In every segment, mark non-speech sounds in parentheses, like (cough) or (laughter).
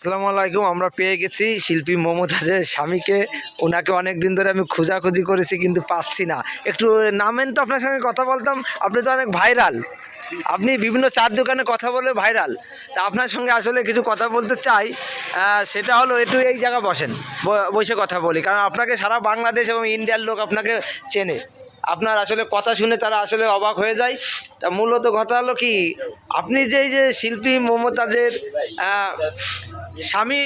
আসসালামু আলাইকুম আমরা পেয়ে গেছি শিল্পী মমতাজের স্বামীকে। ওনাকে অনেক দিন ধরে আমি খোঁজাখুঁজি করেছি, কিন্তু পাচ্ছি না। একটু নামেন তো আপনার সঙ্গে কথা বলতাম, আপনি তো অনেক ভাইরাল। আপনি বিভিন্ন চার দোকানে কথা বলে ভাইরাল। তা আপনার সঙ্গে আসলে কিছু কথা বলতে চাই সেটা হলো একটু এই জায়গা বসেন বসে কথা বলি। কারণ আপনাকে সারা বাংলাদেশ এবং ইন্ডিয়ার লোক আপনাকে চেনে। আপনার আসলে কথা শুনে তারা আসলে অবাক হয়ে যায়। তা মূলত কথা হলো কি, আপনি যে যে শিল্পী মমতাজের স্বামী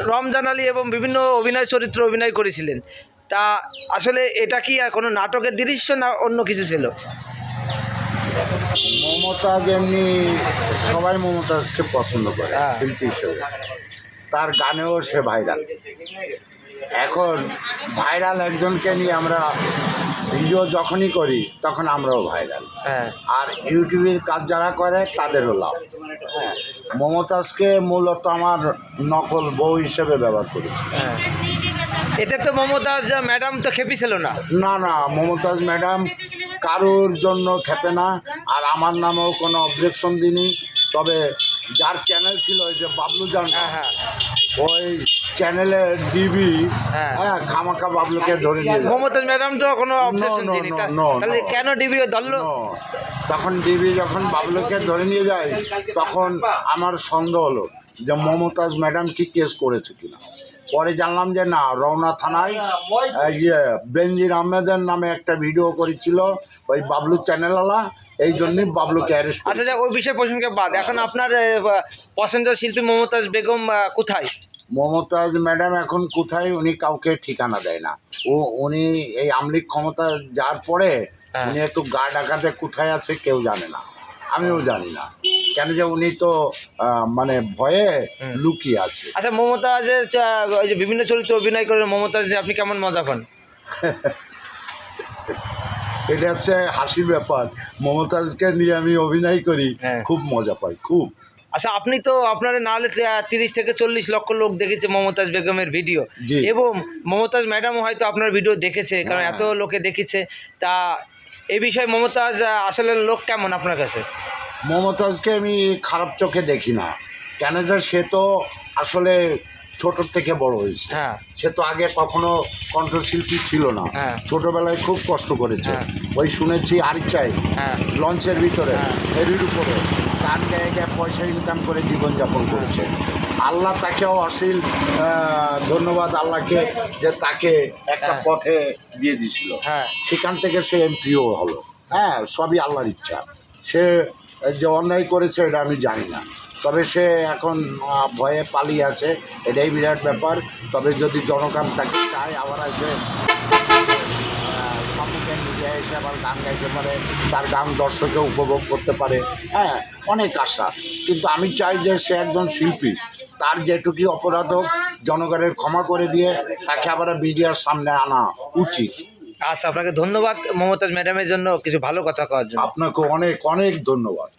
রমজান আলী এবং বিভিন্ন অভিনয় চরিত্র অভিনয় করেছিলেন। তা আসলে এটা কি আর কোনো নাটকের দৃশ্য না অন্য কিছু ছিল? মমতাজ এমনি সবাই মমতাজকে পছন্দ করে হ্যাঁ। শিল্পী হিসেবে। তার গানেও সে ভাইরাল এখন ভাইরাল একজনকে নিয়ে আমরা ভিডিও যখনই করি তখন আমরাও ভাইরাল হ্যাঁ। আর ইউটিউবের কাজ যারা করে তাদেরও লাভ। হ্যাঁ। মমতাজকে মূলত আমার নকল বউ হিসেবে ব্যবহার করেছি। হ্যাঁ। এতে তো মমতাজ ম্যাডাম তো খেপি ছিল না। না না মমতাজ ম্যাডাম কারোর জন্য খেপে না। আর আমার নামেও কোনো অবজেকশন দিনি তবে যার চ্যানেল ছিল ওই যে বাবলু জান? হ্যাঁ হ্যাঁ। ওই চ্যানেলে ডিবি হ্যাঁ। খামাকা খামাখা বাবলুকে ধরে নিয়ে যায়। মমতাজ ম্যাডাম তো কোনো অবজেকশন দিনি তাহলে কেন ডিবি ধরলো? তখন ডিবি যখন বাবলুকে ধরে নিয়ে যায় তখন আমার সন্দেহ হলো যে মমতাজ ম্যাডাম কি কেস করেছে কিনা। পরে জানলাম যে না রওনা থানায় ইয়ে বেনজির আহমেদের নামে একটা ভিডিও করেছিল ওই বাবলু চ্যানেলওয়ালা এই জন্যই বাবলুকে অ্যারেস্ট আচ্ছা যাক ওই বিষয় প্রসঙ্গে বাদ। এখন আপনার আহ, পছন্দের শিল্পী মমতাজ বেগম কোথায়? মমতাজ ম্যাডাম এখন কোথায় উনি কাউকে ঠিকানা দেয় না। ও উনি এই আমলিক ক্ষমতা যার পরে হ্যাঁ। উনি একটু গা ডাকাতে কোথায় আছে কেউ জানে না। আমিও জানি না। কেন যে উনি তো মানে ভয়ে লুকিয়ে আছে। আচ্ছা মমতাজের চা- ওই যে বিভিন্ন চরিত্র অভিনয় করে মমতাজ আপনি কেমন মজা পান? (laughs) এটা হচ্ছে হাসির ব্যাপার। মমতাজকে নিয়ে আমি অভিনয় করি হ্যাঁ। খুব মজা পাই খুব। আচ্ছা আপনি তো আপনার না হলে তিরিশ থেকে চল্লিশ লক্ষ লোক দেখেছে মমতাজ বেগমের ভিডিও। এবং মমতাজ ম্যাডামও হয়তো আপনার ভিডিও দেখেছে কারণ হ্যাঁ। এত লোকে দেখেছে। তা এ বিষয়ে মমতাজ আসলে লোক কেমন আপনার কাছে? মমতাজকে আমি খারাপ চোখে দেখি না। কেন যে সে তো আসলে ছোট থেকে বড় হয়েছে। হ্যাঁ। সে তো আগে কখনো কণ্ঠশিল্পী ছিল না। হ্যাঁ। ছোটবেলায় খুব কষ্ট করেছে। হ্যাঁ। ওই শুনেছি আরিচাই হ্যাঁ। লঞ্চের ভিতরে হ্যাঁ। ফেরির উপরে। গান গায়ে গায়ে পয়সা ইনকাম করে জীবনযাপন করেছে। আল্লাহ তাকেও অশ্লীল ধন্যবাদ আল্লাহকে যে তাকে একটা। পথে দিয়ে দিছিল হ্যাঁ। সেখান থেকে সে এমপিও হলো। হ্যাঁ সবই আল্লাহর ইচ্ছা। সে যে অন্যায় করেছে এটা আমি জানি না। তবে সে এখন ভয়ে পালিয়ে আছে, এটাই বিরাট ব্যাপার। তবে যদি জনগণ তাকে চায়, আবার আসে সম্মুখে মিডিয়ায় এসে আবার গান গাইতে পারে, তার গান দর্শকে উপভোগ করতে পারে হ্যাঁ অনেক আশা। কিন্তু আমি চাই যে সে একজন শিল্পী, তার যেটুকু অপরাধ হোক, জনগণের ক্ষমা করে দিয়ে তাকে আবার মিডিয়ার সামনে আনা উচিত। আচ্ছা আপনাকে ধন্যবাদ মমতাজ ম্যাডামের জন্য কিছু ভালো কথা কওয়ার জন্য। আপনাকে অনেক অনেক ধন্যবাদ।